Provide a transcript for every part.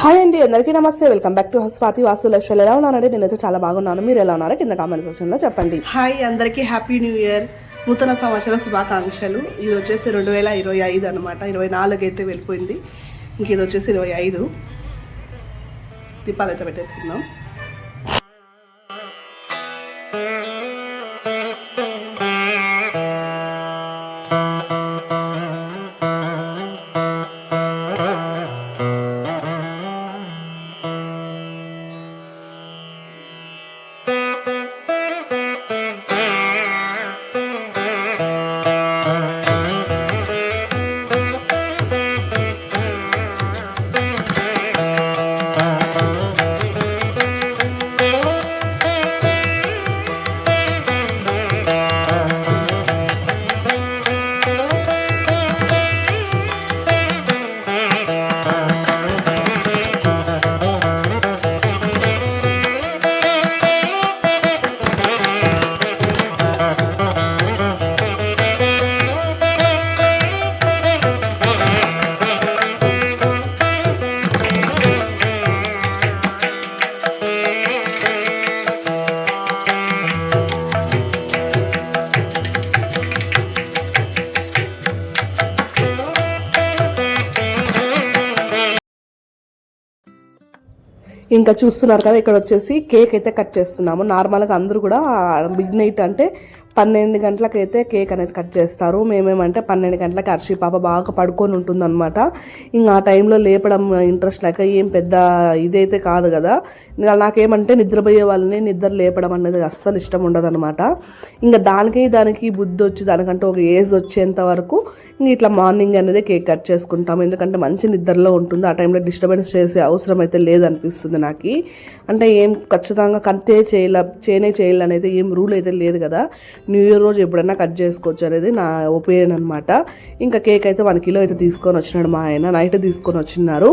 Hi అండి అందరికీ నమస్తే. Welcome back to Swathi Vasu లక్ష్యాలు ఎలా ఉన్నారండి? నేనైతే చాలా బాగున్నాను. మీరు ఎలా ఉన్నారో కింద కామెంట్ సెక్షన్లో చెప్పండి. హాయ్ అందరికీ హ్యాపీ న్యూ ఇయర్ నూతన సంవత్సర శుభాకాంక్షలు. ఇది వచ్చేసి రెండు వేల ఇరవై ఐదు అనమాట ఇరవై నాలుగు అయితే వెళ్ళిపోయింది. ఇంక ఇది వచ్చేసి ఇరవై ఐదు. దీపాలు అయితే పెట్టేసుకుందాం. ఇంకా చూస్తున్నారు కదా ఇక్కడ వచ్చేసి కేక్ అయితే కట్ చేస్తున్నాము. నార్మల్గా అందరూ కూడా మిడ్ నైట్ అంటే పన్నెండు గంటలకైతే కేక్ అనేది కట్ చేస్తారు. మేమేమంటే పన్నెండు గంటలకి అర్షి పాప బాగా పడుకొని ఉంటుందన్నమాట. ఇంకా ఆ టైంలో లేపడం ఇంట్రెస్ట్ లేక ఏం పెద్ద ఇదైతే కాదు కదా. ఇంకా నాకేమంటే నిద్రపోయే వాళ్ళని నిద్ర లేపడం అనేది అస్సలు ఇష్టం ఉండదు అనమాట ఇంకా దానికి దానికి బుద్ధి వచ్చి దానికంటే ఒక ఏజ్ వచ్చేంత వరకు ఇంక ఇట్లా మార్నింగ్ అనేది కేక్ కట్ చేసుకుంటాం. ఎందుకంటే మంచి నిద్రలో ఉంటుంది. ఆ టైంలో డిస్టర్బెన్స్ చేసే అవసరం అయితే లేదనిపిస్తుంది నాకు. అంటే ఏం ఖచ్చితంగా కంతే చేయాల చేయనే చేయాలనేది ఏం రూల్ అయితే లేదు కదా. న్యూ ఇయర్ రోజు ఎప్పుడైనా కట్ చేసుకోవచ్చు అనేది నా ఒపీనియన్ అనమాట ఇంకా కేక్ అయితే వన్ కిలో అయితే తీసుకొని వచ్చినాడు మా ఆయన. నైట్ తీసుకొని వచ్చినారు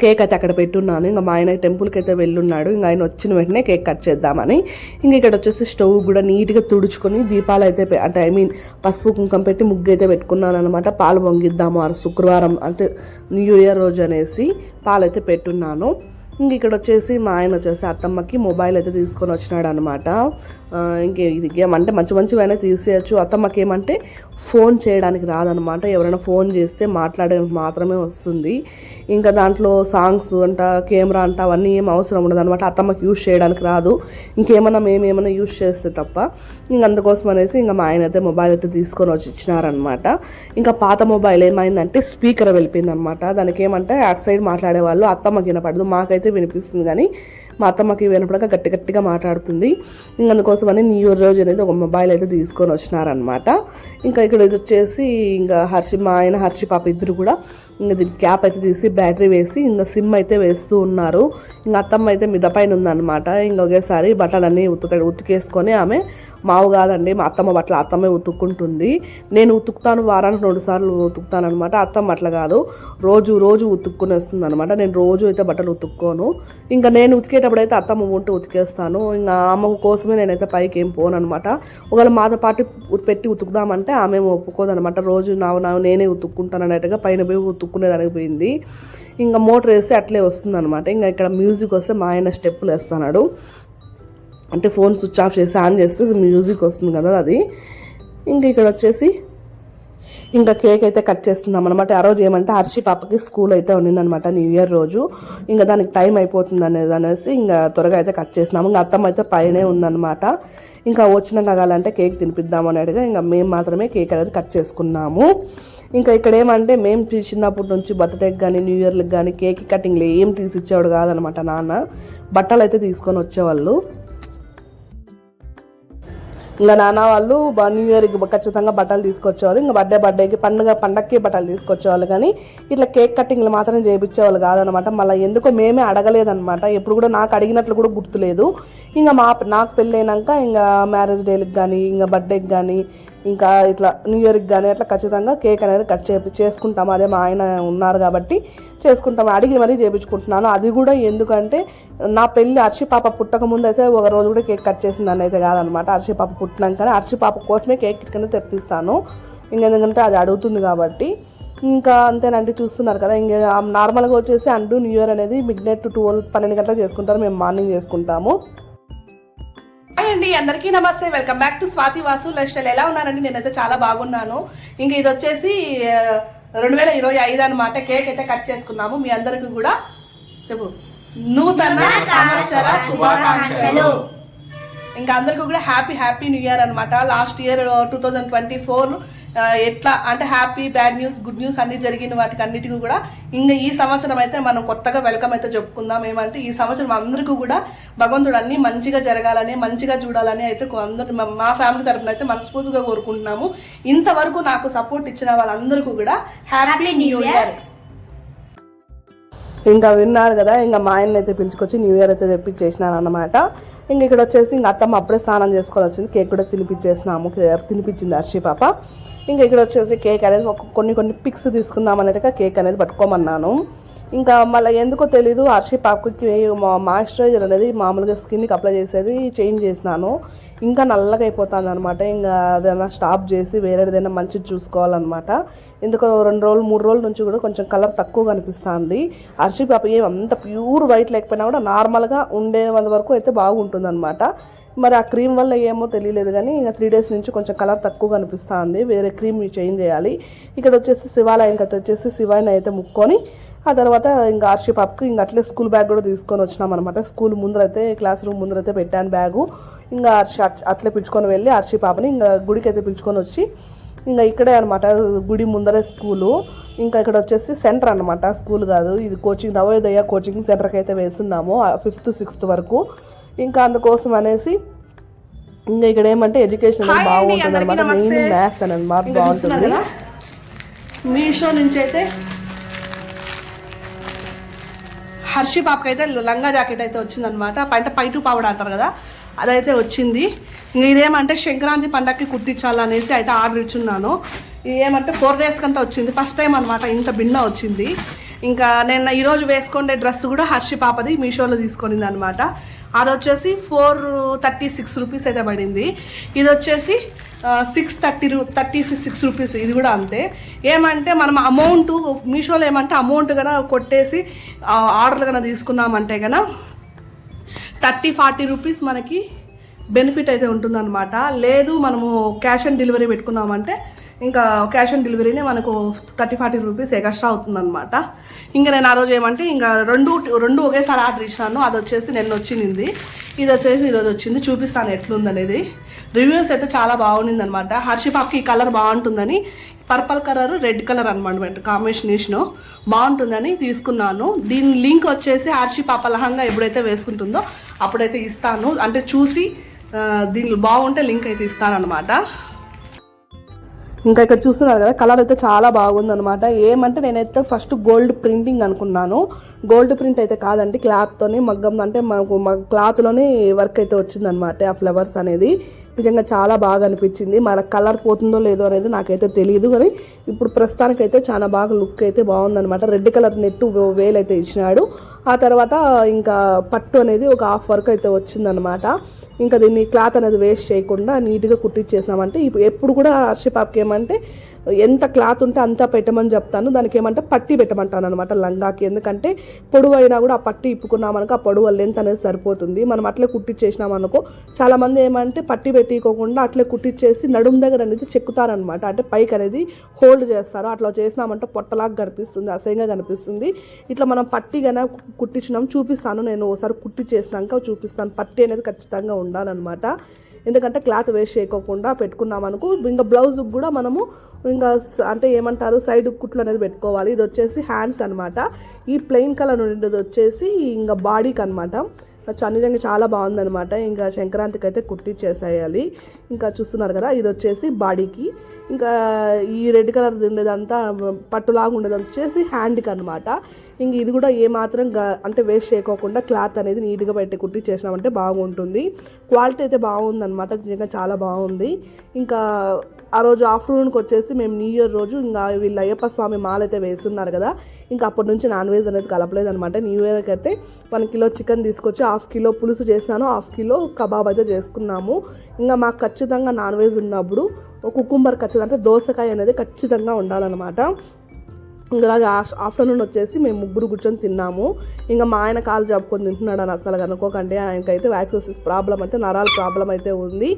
కేక్ అయితే అక్కడ పెట్టున్నాను. ఇంకా మా ఆయన టెంపుల్కి అయితే వెళ్ళున్నాడు. ఇంకా ఆయన వచ్చిన వెంటనే కేక్ కట్ చేద్దామని. ఇంక ఇక్కడ వచ్చేసి స్టవ్ కూడా నీట్గా తుడుచుకొని దీపాలు అయితే అంటే ఐ మీన్ పసుపు కుంకం పెట్టి ముగ్గు అయితే పెట్టుకున్నాను అనమాట పాలు పొంగిద్దాము ఆ శుక్రవారం అంటే న్యూ ఇయర్ రోజు అనేసి పాలు అయితే పెట్టున్నాను. ఇంక ఇక్కడ వచ్చేసి మా ఆయన వచ్చేసి అత్తమ్మకి మొబైల్ అయితే తీసుకొని వచ్చినాడు అనమాట ఇంకే ఇది ఏమంటే మంచి మంచివైనా తీసేయచ్చు. అత్తమ్మకి ఏమంటే ఫోన్ చేయడానికి రాదనమాట ఎవరైనా ఫోన్ చేస్తే మాట్లాడడానికి మాత్రమే వస్తుంది. ఇంకా దాంట్లో సాంగ్స్ అంట కెమెరా అంట అవన్నీ ఏం అవసరం ఉండదు అనమాట అత్తమ్మకి యూజ్ చేయడానికి రాదు. ఇంకేమన్నా మేము ఏమైనా యూజ్ చేస్తే తప్ప. ఇంక అందుకోసం అనేసి ఇంకా మా ఆయన అయితే మొబైల్ అయితే తీసుకొని వచ్చి ఇచ్చినారనమాట ఇంకా పాత మొబైల్ ఏమైందంటే స్పీకర్ వెళ్ళిపోయింది అనమాట దానికి ఏమంటే అటు సైడ్ మాట్లాడే వాళ్ళు అత్తమ్మకి వినపడదు. మాకైతే వినిపిస్తుంది కానీ మా అత్తమ్మకి వినపడక గట్టి గట్టిగా మాట్లాడుతుంది. ఇంక అందుకోసమని న్యూ ఇయర్ రోజు అనేది ఒక మొబైల్ అయితే తీసుకొని వచ్చినారనమాట ఇంకా ఇక్కడ ఇది వచ్చేసి ఇంకా హర్షి మా ఆయన హర్షి పాప ఇద్దరు కూడా ఇంకా దీనికి క్యాప్ అయితే తీసి బ్యాటరీ వేసి ఇంకా సిమ్ అయితే వేస్తూ ఉన్నారు. ఇంకా అత్తమ్మ అయితే మిదపైన ఉందన్నమాట. ఇంకా ఒకేసారి బట్టలన్నీ ఉతక ఉతికేసుకొని ఆమె మావు కాదండి మా అత్తమ్మ బట్టలు అత్తమ్మే ఉతుక్కుంటుంది. నేను ఉతుకుతాను వారానికి రెండు సార్లు ఉతుకుతాను అనమాట అత్తమ్మ అట్లా కాదు రోజు రోజు ఉతుక్కుని వస్తుంది అనమాట నేను రోజు అయితే బట్టలు ఉతుక్కోను. ఇంకా నేను ఉతికేటప్పుడు అయితే అత్తమ్మ ఉంటూ ఉతికేస్తాను. ఇంకా అమ్మ కోసమే నేనైతే పైకి ఏం పోను అనమాట ఒకవేళ మాతో పాటు పెట్టి ఉతుకుదామంటే ఆమె ఒప్పుకోదనమాట రోజు నా నా నేనే ఉతుక్కుంటాను అన్నట్టుగా పైన పోయి ఉతుక్కునేదానికి పోయింది. ఇంకా మోటార్ వేస్తే అట్లే వస్తుంది అనమాట ఇంకా ఇక్కడ మ్యూజిక్ వస్తే మా ఆయన స్టెప్పులు వేస్తున్నాడు. అంటే ఫోన్ స్విచ్ ఆఫ్ చేసి ఆన్ చేస్తే మ్యూజిక్ వస్తుంది కదా అది. ఇంకా ఇక్కడ వచ్చేసి ఇంకా కేక్ అయితే కట్ చేస్తున్నాం అనమాట ఆ రోజు ఏమంటే హర్షి పాపకి స్కూల్ అయితే ఉన్నిందనమాట న్యూ ఇయర్ రోజు. ఇంకా దానికి టైం అయిపోతుంది అనేది అనేసి ఇంకా త్వరగా అయితే కట్ చేసినాము ఇంకా అత్తమ్మ అయితే పైనే ఉందన్నమాట. ఇంకా వచ్చినాక కావాలంటే కేక్ తినిపిద్దాం అనేట్టుగా ఇంకా మేము మాత్రమే కేక్ అనేది కట్ చేసుకున్నాము. ఇంకా ఇక్కడ ఏమంటే మేము చిన్నప్పటి నుంచి బర్త్డేకి కానీ న్యూ ఇయర్కి కానీ కేక్ కటింగ్లు ఏం తీసి ఇచ్చేవాడు కాదనమాట నాన్న. బట్టలు అయితే తీసుకొని వచ్చేవాళ్ళు. ఇంకా నాన్న వాళ్ళు న్యూ ఇయర్కి ఖచ్చితంగా బట్టలు తీసుకొచ్చేవాళ్ళు. ఇంకా బర్త్డే బర్త్డేకి పండుగ పండక్కి బట్టలు తీసుకొచ్చేవాళ్ళు. కానీ ఇట్లా కేక్ కటింగ్లు మాత్రం చేయించేవాళ్ళు కాదనమాట. మళ్ళీ ఎందుకో మేమే అడగలేదనమాట. ఎప్పుడు కూడా నాకు అడిగినట్లు కూడా గుర్తులేదు. ఇంకా మా నాకు పెళ్ళైనాక ఇంకా మ్యారేజ్ డేలకు కానీ ఇంకా బర్త్డేకి కానీ ఇంకా ఇట్లా న్యూ ఇయర్కి కానీ అట్లా ఖచ్చితంగా కేక్ అనేది కట్ చేపి చేసుకుంటాం. అదే మా ఆయన ఉన్నారు కాబట్టి చేసుకుంటాం. అడిగి మరీ చేయించుకుంటున్నాను అది కూడా ఎందుకంటే నా పెళ్ళి అర్షి పాప పుట్టక ముందు అయితే ఒక రోజు కూడా కేక్ కట్ చేసిందని అయితే కాదనమాట. అర్షి పాప పుట్టినాకనే అర్షి పాప కోసమే కేక్ కింద తెప్పిస్తాను. ఇంకెందుకంటే అది అడుగుతుంది కాబట్టి. ఇంకా అంతేనండి. చూస్తున్నారు కదా ఇంకా నార్మల్గా వచ్చేసి అండు న్యూ ఇయర్ అనేది మిడ్ నైట్ ట్వెల్వ్ పన్నెండు గంటలకు చేసుకుంటారు. మేము మార్నింగ్ చేసుకుంటాము. అండి అందరికీ నమస్తే. Welcome back to Swathi Vasu lifestyle ఎలా ఉన్నారండి? నేనైతే చాలా బాగున్నాను. ఇంక ఇది వచ్చేసి రెండు వేల ఇరవై ఐదు అనమాట కేక్ అయితే కట్ చేసుకున్నాము. మీ అందరికి కూడా చెప్పు. నూతన సంవత్సర శుభాకాంక్షలు. ఇంకా అందరికీ కూడా హ్యాపీ హ్యాపీ న్యూ ఇయర్ అనమాట last year two thousand twenty four ఎట్లా అంటే happy bad news good news అన్ని జరిగిన వాటికి అన్నిటికీ కూడా ఇంకా ఈ సంవత్సరం అయితే మనం కొత్తగా వెల్కమ్ అయితే చెప్పుకుందాం. ఏమంటే ఈ సంవత్సరం అందరికీ కూడా భగవంతుడు అన్ని మంచిగా జరగాలని మంచిగా చూడాలని అయితే అందరూ మా- ఫ్యామిలీ తరపున అయితే మనస్ఫూర్తిగా కోరుకుంటున్నాము. ఇంతవరకు నాకు సపోర్ట్ ఇచ్చిన వాళ్ళందరికీ కూడా హ్యాపీ న్యూ ఇయర్. ఇంకా విన్నారు కదా ఇంకా మా ఆయన అయితే పిలుచుకొచ్చి న్యూ ఇయర్ అయితే తెప్పించేసినాను అనమాట ఇంక ఇక్కడ వచ్చేసి ఇంక అత్తమ్మ అప్పుడే స్నానం చేసుకొని వచ్చింది కేక్ కూడా తినిపించేసినాము తినిపించింది హర్షి పాప. ఇంకా ఇక్కడ వచ్చేసి కేక్ అనేది ఒక కొన్ని కొన్ని పిక్స్ తీసుకుందామనేట కేక్ అనేది పట్టుకోమన్నాను. ఇంకా మళ్ళీ ఎందుకో తెలీదు హర్షి పాపకి మాయిశ్చరైజర్ అనేది మామూలుగా స్కిన్కి అప్లై చేసేది చేంజ్ చేసినాను. ఇంకా నల్లగా అయిపోతుంది అనమాట ఇంకా అదైనా స్టాప్ చేసి వేరేదైనా మంచిది చూసుకోవాలన్నమాట. ఎందుకో రెండు రోజులు మూడు రోజుల నుంచి కూడా కొంచెం కలర్ తక్కువ కనిపిస్తుంది అర్షి పాప ఏం అంత ప్యూర్ వైట్ లేకపోయినా కూడా నార్మల్గా ఉండే వరకు అయితే బాగుంటుంది అనమాట మరి ఆ క్రీమ్ వల్ల ఏమో తెలియలేదు కానీ ఇంకా త్రీ డేస్ నుంచి కొంచెం కలర్ తక్కువ కనిపిస్తుంది వేరే క్రీమ్ చేంజ్ చేయాలి. ఇక్కడ వచ్చేసి శివాలయంకి అయితే వచ్చేసి శివాయిని అయితే ముక్కొని ఆ తర్వాత ఇంకా ఆర్షి పాపకి ఇంకా అట్లే స్కూల్ బ్యాగ్ కూడా తీసుకొని వచ్చినాం అనమాట స్కూల్ ముందరైతే క్లాస్ రూమ్ ముందరైతే పెట్టాను బ్యాగు ఇంకా ఆర్షి అట్- అట్లే పిలుచుకొని వెళ్ళి ఆర్షి పాపని ఇంకా గుడికి అయితే పిలుచుకొని వచ్చి ఇంకా ఇక్కడే అనమాట గుడి ముందరే స్కూలు ఇంకా ఇక్కడ వచ్చేసి సెంటర్ అనమాట స్కూల్ కాదు. ఇది కోచింగ్ నవోదయ కోచింగ్ సెంటర్కి అయితే వేస్తున్నాము ఫిఫ్త్ సిక్స్త్ వరకు. ఇంకా అందుకోసం అనేసి ఇంకా ఇక్కడ ఏమంటే ఎడ్యుకేషన్ బాగుంటుంది అనమాట మెయిన్ మ్యాథ్స్ అని అనమాట బాగుంటుంది. మీషో నుంచి అయితే హర్షి పాపకి అయితే లంగా జాకెట్ అయితే వచ్చిందనమాట అంటే పైటు పావడ అంటారు కదా అదైతే వచ్చింది. ఇదేమంటే సంక్రాంతి పండగకి కుట్టించాలనేసి అయితే ఆర్డర్ ఇచ్చున్నాను. ఏమంటే ఫోర్ డేస్ కంతా వచ్చింది. ఫస్ట్ టైం అనమాట ఇంత భిన్న వచ్చింది. ఇంకా నేను ఈరోజు వేసుకునే డ్రెస్ కూడా హర్షి పాపది మీషోలో తీసుకొనింది అనమాట అది వచ్చేసి ఫోర్ థర్టీ సిక్స్ రూపీస్ అయితే పడింది. ఇది వచ్చేసి సిక్స్ థర్టీ రూ థర్టీ సిక్స్ రూపీస్. ఇది కూడా అంతే. ఏమంటే మనం అమౌంట్ మీషోలో ఏమంటే అమౌంట్ కన్నా కొట్టేసి ఆర్డర్లు కన్నా తీసుకున్నామంటే కన్నా థర్టీ ఫార్టీ రూపీస్ మనకి బెనిఫిట్ అయితే ఉంటుందన్నమాట. లేదు మనము క్యాష్ ఆన్ డెలివరీ పెట్టుకున్నామంటే ఇంకా క్యాష్ ఆన్ డెలివరీనే మనకు థర్టీ ఫార్టీ రూపీస్ ఎక్స్ట్రా అవుతుందన్నమాట. ఇంకా నేను ఆ రోజు ఏమంటే ఇంకా రెండు రెండు ఒకేసారి ఆర్డర్ ఇచ్చినాను. అది వచ్చేసి నిన్న వచ్చింది ఇది వచ్చేసి ఈరోజు వచ్చింది. చూపిస్తాను ఎట్లుందనేది. రివ్యూస్ అయితే చాలా బాగుంది అనమాట హర్షిపాప్కి ఈ కలర్ బాగుంటుందని పర్పల్ కలర్ రెడ్ కలర్ అనమాట కాంబినేషన్. బాగుంటుందని తీసుకున్నాను. దీని లింక్ వచ్చేసి హర్షి పాప లహంగా ఎప్పుడైతే వేసుకుంటుందో అప్పుడైతే ఇస్తాను. అంటే చూసి దీనిలో బాగుంటే లింక్ అయితే ఇస్తానన్నమాట. ఇంకా ఇక్కడ చూస్తున్నారు కదా కలర్ అయితే చాలా బాగుంది అనమాట ఏమంటే నేనైతే ఫస్ట్ గోల్డ్ ప్రింటింగ్ అనుకున్నాను. గోల్డ్ ప్రింట్ అయితే కాదండి క్లాత్తోని మగ్గం అంటే మనకు క్లాత్లోనే వర్క్ అయితే వచ్చిందనమాట ఆ ఫ్లవర్స్ అనేది. నిజంగా చాలా బాగా అనిపించింది. మన కలర్ పోతుందో లేదో అనేది నాకైతే తెలియదు కానీ ఇప్పుడు ప్రస్తుతానికైతే చాలా బాగా లుక్ అయితే బాగుందనమాట రెడ్ కలర్ నెట్ వేలు అయితే ఇచ్చినాడు. ఆ తర్వాత ఇంకా పట్టు అనేది ఒక హాఫ్ వర్క్ అయితే వచ్చిందనమాట ఇంకా దీన్ని క్లాత్ అనేది వేస్ట్ చేయకుండా నీట్గా కుట్టించేసినామంటే ఇప్పుడు ఎప్పుడు కూడా హర్షిపాప్కి ఏమంటే ఎంత క్లాత్ ఉంటే అంతా పెట్టమని చెప్తాను. దానికి ఏమంటే పట్టి పెట్టమంటాను అనమాట లంగాకి. ఎందుకంటే పొడవు అయినా కూడా ఆ పట్టి ఇప్పుకున్నామనుకో ఆ పొడవు లెంత్ అనేది సరిపోతుంది. మనం అట్లే కుట్టించేసినాం అనుకో చాలామంది ఏమంటే పట్టి పెట్టికోకుండా అట్లే కుట్టించేసి నడుము దగ్గర అనేది చెక్కుతారనమాట అంటే పైకి అనేది హోల్డ్ చేస్తారు. అట్లా చేసినామంటే పొట్టలాగా కనిపిస్తుంది అసహ్యంగా కనిపిస్తుంది. ఇట్లా మనం పట్టి కన్నా కుట్టించినాం చూపిస్తాను. నేను ఒకసారి కుట్టి చేసినాక చూపిస్తాను. పట్టి అనేది ఖచ్చితంగా ఉండాలన్నమాట. ఎందుకంటే క్లాత్ వేస్ట్ చేయకోకుండా పెట్టుకున్నాం అనుకో. ఇంకా బ్లౌజ్కి కూడా మనము ఇంకా అంటే ఏమంటారు సైడ్ కుట్లు అనేది పెట్టుకోవాలి. ఇది వచ్చేసి హ్యాండ్స్ అనమాట ఈ ప్లెయిన్ కలర్ ఉండేది వచ్చేసి ఇంకా బాడీకి అనమాట నిజంగా చాలా బాగుందనమాట ఇంకా సంక్రాంతికి అయితే కుట్టించేసేయాలి ఇంకా చూస్తున్నారు కదా ఇది వచ్చేసి బాడీకి. ఇంకా ఈ రెడ్ కలర్ ఉండేదంతా పట్టులాగా ఉండేది వచ్చేసి హ్యాండ్కి అనమాట ఇంక ఇది కూడా ఏమాత్రం గా- అంటే వేస్ట్ చేయకోకుండా క్లాత్ అనేది నీట్గా పెట్టి కుట్టి చేసినామంటే బాగుంటుంది. క్వాలిటీ అయితే బాగుందన్నమాట. నిజంగా చాలా బాగుంది. ఇంకా ఆ రోజు ఆఫ్టర్నూన్కి వచ్చేసి మేము న్యూ ఇయర్ రోజు ఇంకా వీళ్ళు అయ్యప్ప స్వామి మాల అయితే వేస్తున్నారు కదా ఇంకా అప్పటి నుంచి నాన్ వెజ్ అనేది కలపలేదు అనమాట న్యూ ఇయర్కి అయితే వన్ కిలో చికెన్ తీసుకొచ్చి హాఫ్ కిలో పులుసు చేసినాను హాఫ్ కిలో కబాబ్ అయితే చేసుకున్నాము. ఇంకా మాకు ఖచ్చితంగా నాన్ వెజ్ ఉన్నప్పుడు కుకుంబర్ ఖచ్చితంగా అంటే దోసకాయ అనేది ఖచ్చితంగా ఉండాలన్నమాట. ఇంకా ఆఫ్టర్నూన్ వచ్చేసి మేము ముగ్గురు కూర్చొని తిన్నాము. ఇంకా మా ఆయన కాలు జరుపుకొని తింటున్నాడు అని అసలు అనుకోకండి ఆయనకైతే వ్యాక్సిసిస్ ప్రాబ్లం అయితే నరాల ప్రాబ్లం అయితే ఉంది.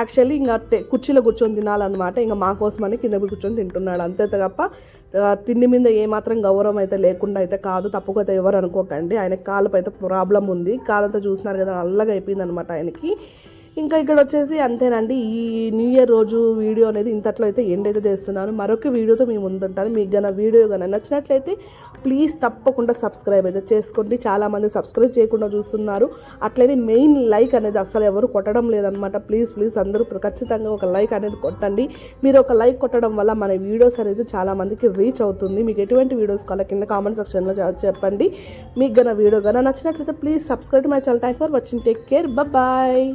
యాక్చువల్లీ ఇంకా కుర్చీలో కూర్చొని తినాలన్నమాట. ఇంకా మా కోసమని కింద కూర్చొని తింటున్నాడు. అంతే తప్ప తిండి మీద ఏమాత్రం గౌరవం అయితే లేకుండా అయితే కాదు. తప్పుగా అయితే ఎవరు అనుకోకండి. ఆయన కాలుపై అయితే ప్రాబ్లం ఉంది. కాలంతా చూస్తున్నారు కదా నల్లగా అయిపోయింది అనమాట ఆయనకి. ఇంకా ఇక్కడ వచ్చేసి అంతేనండి ఈ న్యూ ఇయర్ రోజు వీడియో అనేది ఇంతట్లో అయితే ఎండ్ అయితే చేస్తున్నాను. మరొక వీడియోతో మేము ముందుంటాను. మీకు గన వీడియో కానీ నచ్చినట్లయితే ప్లీజ్ తప్పకుండా సబ్స్క్రైబ్ అయితే చేసుకోండి. చాలామంది సబ్స్క్రైబ్ చేయకుండా చూస్తున్నారు. అట్లనే మెయిన్ లైక్ అనేది అసలు ఎవరు కొట్టడం లేదనమాట ప్లీజ్ ప్లీజ్ అందరూ ఖచ్చితంగా ఒక లైక్ అనేది కొట్టండి. మీరు ఒక లైక్ కొట్టడం వల్ల మన వీడియోస్ అనేది చాలామందికి రీచ్ అవుతుంది. మీకు ఎటువంటి వీడియోస్ కావాలో కింద కామెంట్ సెక్షన్లో చెప్పండి. మీకు గన వీడియో గన నచ్చినట్లయితే please subscribe my channel. Thank for watching. Take care. Bye.